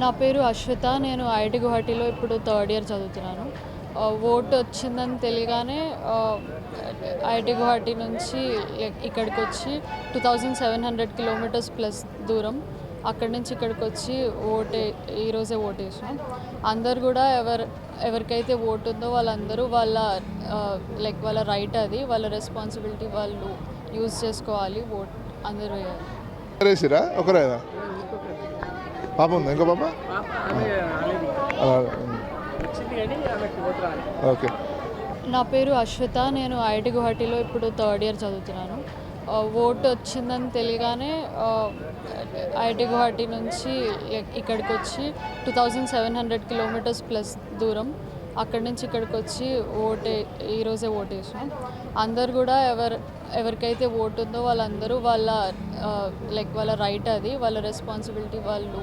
నా పేరు అశ్విత నేను ఐఐటి గువాహటిలో ఇప్పుడు థర్డ్ ఇయర్ చదువుతున్నాను. ఓటు వచ్చిందని తెలియగానే ఐఐటి గువాహటి నుంచి ఇక్కడికి వచ్చి two thousand seven hundred kilometres plus దూరం. అక్కడి నుంచి ఇక్కడికి వచ్చి ఓటే ఈరోజే ఓటేసాం అందరు కూడా ఎవరు ఎవరికైతే ఓటు ఉందో వాళ్ళందరూ వాళ్ళ లైక్ వాళ్ళ రైట్ అది వాళ్ళ రెస్పాన్సిబిలిటీ వాళ్ళు యూజ్ చేసుకోవాలి ఓట్ అందరూ వేయాలి. ఒకరేదా పాప ఉందా? ఇంకో పాప? ఓకే. నా పేరు అశ్విత నేను ఐఐటి గువాహటిలో ఇప్పుడు థర్డ్ ఇయర్ చదువుతున్నాను. ఓటు వచ్చిందని తెలియగానే ఐఐటి గువాహటి నుంచి ఇక్కడికి వచ్చి two thousand seven hundred kilometres plus దూరం. అక్కడి నుంచి ఇక్కడికి వచ్చి ఓటే ఈరోజే ఓటు వేసాం అందరు కూడా ఎవరు ఎవరికైతే ఓటు ఉందో వాళ్ళందరూ వాళ్ళ లైక్ వాళ్ళ రైట్ అది వాళ్ళ రెస్పాన్సిబిలిటీ వాళ్ళు